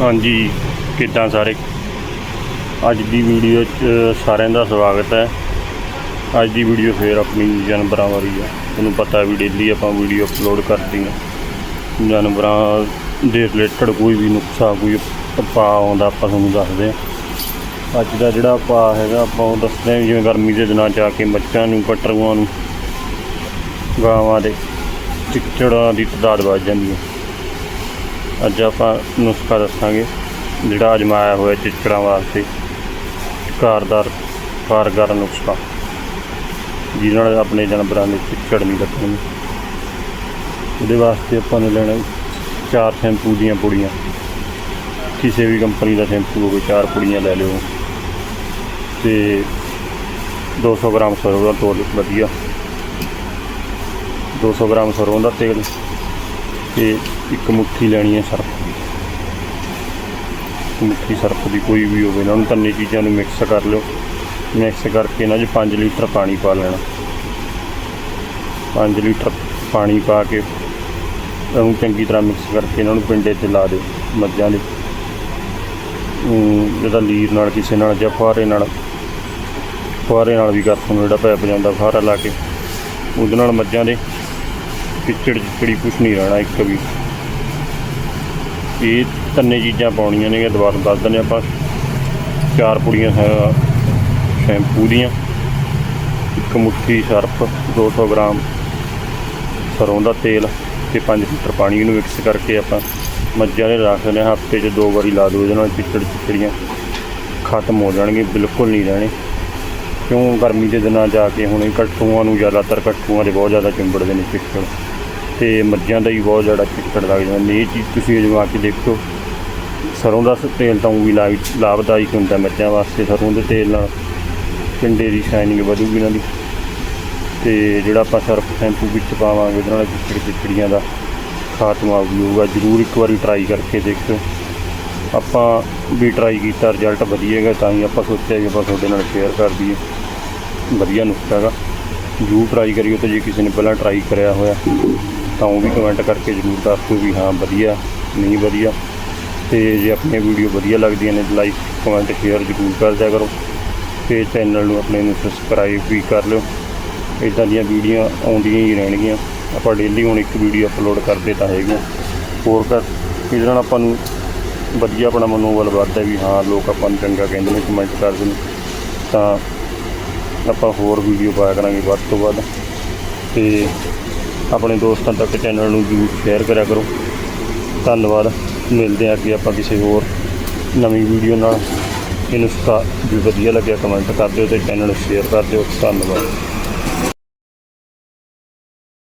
ਹਾਂਜੀ, ਕਿੱਦਾਂ ਸਾਰੇ? ਅੱਜ ਦੀ ਵੀਡੀਓ 'ਚ ਸਾਰਿਆਂ ਦਾ ਸਵਾਗਤ ਹੈ। ਅੱਜ ਦੀ ਵੀਡੀਓ ਫੇਰ ਆਪਣੀ ਜਾਨਵਰਾਂ ਬਾਰੇ ਆ। ਤੁਹਾਨੂੰ ਪਤਾ ਵੀ ਡੇਲੀ ਆਪਾਂ ਵੀਡੀਓ ਅਪਲੋਡ ਕਰਦੇ ਹਾਂ। ਜਾਨਵਰਾਂ ਦੇ ਰਿਲੇਟਡ ਕੋਈ ਵੀ ਨੁਕਸਾ ਕੋਈ ਪਾ ਆਉਂਦਾ ਆਪਾਂ ਤੁਹਾਨੂੰ ਦੱਸਦੇ ਹਾਂ। ਅੱਜ ਦਾ ਜਿਹੜਾ ਪਾ ਹੈਗਾ, ਆਪਾਂ ਉਹ ਦੱਸਦੇ ਹਾਂ ਜਿਵੇਂ ਗਰਮੀ ਦੇ ਦਿਨਾਂ 'ਚ ਆ ਕੇ ਮੱਝਾਂ ਨੂੰ, ਕਟਰੂਆਂ ਨੂੰ, ਗਾਵਾਂ ਦੇ ਚਿੱਚੜਾਂ ਦੀ ਤਾਦਾਦ ਵੱਧ ਜਾਂਦੀ ਹੈ। ਅੱਜ ਆਪਾਂ ਨੁਸਖਾ ਦੱਸਾਂਗੇ। ਜਿਹੜਾ ਅਜਮਾਇਆ ਹੋਇਆ ਚਿੱਚੜਾਂ ਵਾਸਤੇ ਕਾਰਦਾਰ ਕਾਰਗਰ ਨੁਸਖਾ, ਜਿਹਦੇ ਨਾਲ ਆਪਣੇ ਜਾਨਵਰਾਂ ਦੇ ਚਿੱਚੜ ਨਹੀਂ ਲੱਗਣਗੇ ਉਹਦੇ ਵਾਸਤੇ ਆਪਾਂ ਨੇ ਲੈਣਾ ਚਾਰ ਸ਼ੈਂਪੂ ਦੀਆਂ ਪੁੜੀਆਂ। ਕਿਸੇ ਵੀ ਕੰਪਨੀ ਦਾ ਸ਼ੈਂਪੂ ਹੋਵੇ, ਚਾਰ ਪੁੜੀਆਂ ਲੈ ਲਿਓ। ਤੇ 200 ਗ੍ਰਾਮ ਸਰੋਂ ਦਾ ਤੇਲ ਵਧੀਆ। 200 ਗ੍ਰਾਮ ਸਰੋਂ ਦਾ ਤੇਲ ਤੇ ਇੱਕ ਮੁੱਠੀ ਲੈਣੀ ਹੈ ਸਰਫ ਦੀ। ਮੁੱਠੀ ਸਰਫ ਦੀ ਕੋਈ ਵੀ ਹੋਵੇ ਇਹਨਾਂ ਨੂੰ ਤਿੰਨੇ ਚੀਜ਼ਾਂ ਨੂੰ ਮਿਕਸ ਕਰ ਲਿਓ। ਮਿਕਸ ਕਰਕੇ ਇਹਨਾਂ 'ਚ 5 ਲੀਟਰ ਪਾਣੀ ਪਾ ਲੈਣਾ। 5 ਲੀਟਰ ਪਾਣੀ ਪਾ ਕੇ ਉਹਨੂੰ ਚੰਗੀ ਤਰ੍ਹਾਂ ਮਿਕਸ ਕਰਕੇ ਇਹਨਾਂ ਨੂੰ ਪਿੰਡੇ ਤੇ ਲਾ ਦਿਓ, ਮੱਝਾਂ ਦੇ। ਜਿਹੜਾ ਲੀਰ ਨਾਲ, ਕਿਸੇ ਨਾਲ ਜਾਂ ਫੁਹਾਰੇ ਨਾਲ। ਫੁਹਾਰੇ ਨਾਲ ਵੀ ਕਰ ਸਕਦਾ, ਜਿਹੜਾ ਪੈਪ ਜਾਂਦਾ, ਫੁਹਾਰਾ ਲਾ ਕੇ। ਉਹਦੇ ਨਾਲ ਮੱਝਾਂ ਦੇ। ਚਿੱਚੜ ਚਿੱਚੜੀ ਕੁਛ ਨਹੀਂ ਰਹਿਣਾ ਇੱਕ ਵੀ। ਇਹ ਤਿੰਨੇ ਚੀਜ਼ਾਂ ਪਾਉਣੀਆਂ ਨੇ ਦੁਬਾਰਾ ਦੱਸ ਦਿੰਦੇ ਆਪਾਂ। ਚਾਰ ਪੁੜੀਆਂ ਹੈ, ਸ਼ੈਂਪੂ ਦੀਆਂ। ਇੱਕ ਮੁੱਠੀ ਸਰਫ 200 ਗ੍ਰਾਮ ਸਰੋਂ ਦਾ ਤੇਲ ਤੇ 5 ਲੀਟਰ ਪਾਣੀ ਨੂੰ ਮਿਕਸ ਕਰਕੇ ਆਪਾਂ ਮੱਝਾਂ ਦੇ ਦਿੰਦੇ ਹਾਂ। ਹਫ਼ਤੇ 'ਚ ਦੋ ਵਾਰੀ ਲਾ ਦਿਓ ਇਹਦੇ ਨਾਲ ਚਿੱਚੜ ਚਿੱਚੜੀਆਂ ਖਤਮ ਹੋ ਜਾਣਗੇ ਬਿਲਕੁਲ ਨਹੀਂ ਰਹਿਣੇ। ਕਿਉਂ? ਗਰਮੀ ਦੇ ਦਿਨਾਂ ਜਾ ਕੇ ਹੁਣ ਇਹ ਕੱਟੂਆਂ ਨੂੰ ਜ਼ਿਆਦਾਤਰ ਕੱਟੂਆਂ ਦੇ ਬਹੁਤ ਜ਼ਿਆਦਾ ਚਿੰਬੜਦੇ ਨੇ ਚਿੱਚੜ ਤੇ ਮੱਝਾਂ ਦਾ ਹੀ ਬਹੁਤ ਜ਼ਿਆਦਾ ਚਿੱਚੜ ਲੱਗ ਜਾਂਦਾ। ਨੇ ਇਹ ਚੀਜ਼ ਤੁਸੀਂ ਅਜਮਾ ਕੇ ਦੇਖੋ। ਸਰੋਂ ਦਾ ਤੇਲ ਤਾਂ ਊਂ ਵੀ ਲਾਭ ਲਾਭਦਾਇਕ ਹੁੰਦਾ ਮੱਝਾਂ ਵਾਸਤੇ, ਸਰੋਂ ਦੇ ਤੇਲ ਨਾਲ। ਪਿੰਡੇ ਦੀ ਸ਼ਾਈਨਿੰਗ ਵਧੂਗੀ ਇਹਨਾਂ ਦੀ। ਤੇ ਜਿਹੜਾ ਆਪਾਂ ਸਰਫ ਸ਼ੈਂਪੂ ਵਿੱਚ ਪਾਵਾਂਗੇ, ਉਹਦੇ ਨਾਲ ਚਿੱਚੜ ਚਿੱਚੜੀਆਂ ਦਾ ਖਾਤਮਾ ਵੀ ਹੋਊਗਾ। ਜ਼ਰੂਰ ਇੱਕ ਵਾਰੀ ਟਰਾਈ ਕਰਕੇ ਦੇਖੋ ਆਪਾਂ ਵੀ ਟਰਾਈ ਕੀਤਾ ਰਿਜ਼ਲਟ ਵਧੀਆ ਤਾਂ ਹੀ ਆਪਾਂ ਸੋਚਿਆ ਕਿ ਆਪਾਂ ਤੁਹਾਡੇ ਨਾਲ ਸ਼ੇਅਰ ਕਰ ਦਈਏ। ਵਧੀਆ ਨੁਕਸਾ ਹੈਗਾ। ਜ਼ਰੂਰ ਟਰਾਈ ਕਰਿਓ ਤੇ ਜੇ ਕਿਸੇ ਨੇ ਪਹਿਲਾਂ ਟਰਾਈ ਕਰਿਆ ਹੋਇਆ ਤਾਂ ਉਹ ਵੀ ਕਮੈਂਟ ਕਰਕੇ ਜ਼ਰੂਰ ਦੱਸ ਦਿਓ ਵੀ ਹਾਂ, ਵਧੀਆ, ਨਹੀਂ ਵਧੀਆ। ਤੇ ਜੇ ਆਪਣੀਆਂ ਵੀਡੀਓ ਵਧੀਆ ਲੱਗਦੀਆਂ ਨੇ ਲਾਈਕ ਕਮੈਂਟ ਸ਼ੇਅਰ ਜ਼ਰੂਰ ਕਰ ਦਿਆ ਕਰੋ। ਤੇ ਚੈਨਲ ਨੂੰ ਆਪਣੇ ਨੂੰ ਸਬਸਕ੍ਰਾਈਬ ਵੀ ਕਰ ਲਿਓ। ਇਦਾਂ ਦੀਆਂ ਵੀਡੀਓ ਆਉਂਦੀਆਂ ਹੀ ਰਹਿਣਗੀਆਂ। ਆਪਾਂ ਡੇਲੀ ਹੁਣ ਇੱਕ ਵੀਡੀਓ ਅਪਲੋਡ ਕਰਦੇ ਤਾਂ ਹੈਗੇ ਹਾਂ। ਹੋਰ ਕਰ ਇਹਦੇ ਨਾਲ ਆਪਾਂ ਨੂੰ ਵਧੀਆ ਆਪਣਾ ਮਨੋਬਲ ਵੱਧਦਾ ਵੀ ਹਾਂ, ਲੋਕ ਆਪਾਂ ਨੂੰ ਚੰਗਾ ਕਹਿੰਦੇ ਨੇ ਕਮੈਂਟ ਕਰਦੇ ਨੇ। ਤਾਂ ਆਪਾਂ ਹੋਰ ਵੀਡੀਓ ਪਾਇਆ ਕਰਾਂਗੇ ਵੱਧ ਤੋਂ ਵੱਧ। ਤੇ ਆਪਣੇ ਦੋਸਤਾਂ ਤੱਕ ਚੈਨਲ ਨੂੰ ਜ਼ਰੂਰ ਸ਼ੇਅਰ ਕਰਿਆ ਕਰੋ। ਧੰਨਵਾਦ। ਮਿਲਦੇ ਹਾਂ ਅੱਗੇ ਆਪਾਂ ਕਿਸੇ ਹੋਰ ਨਵੀਂ ਵੀਡੀਓ ਨਾਲ। ਇਹਨੂੰ ਵੀ ਵਧੀਆ ਲੱਗਿਆ ਕਮੈਂਟ ਕਰ ਦਿਓ ਤੇ ਚੈਨਲ ਨੂੰ ਸ਼ੇਅਰ ਕਰ ਦਿਓ। ਧੰਨਵਾਦ।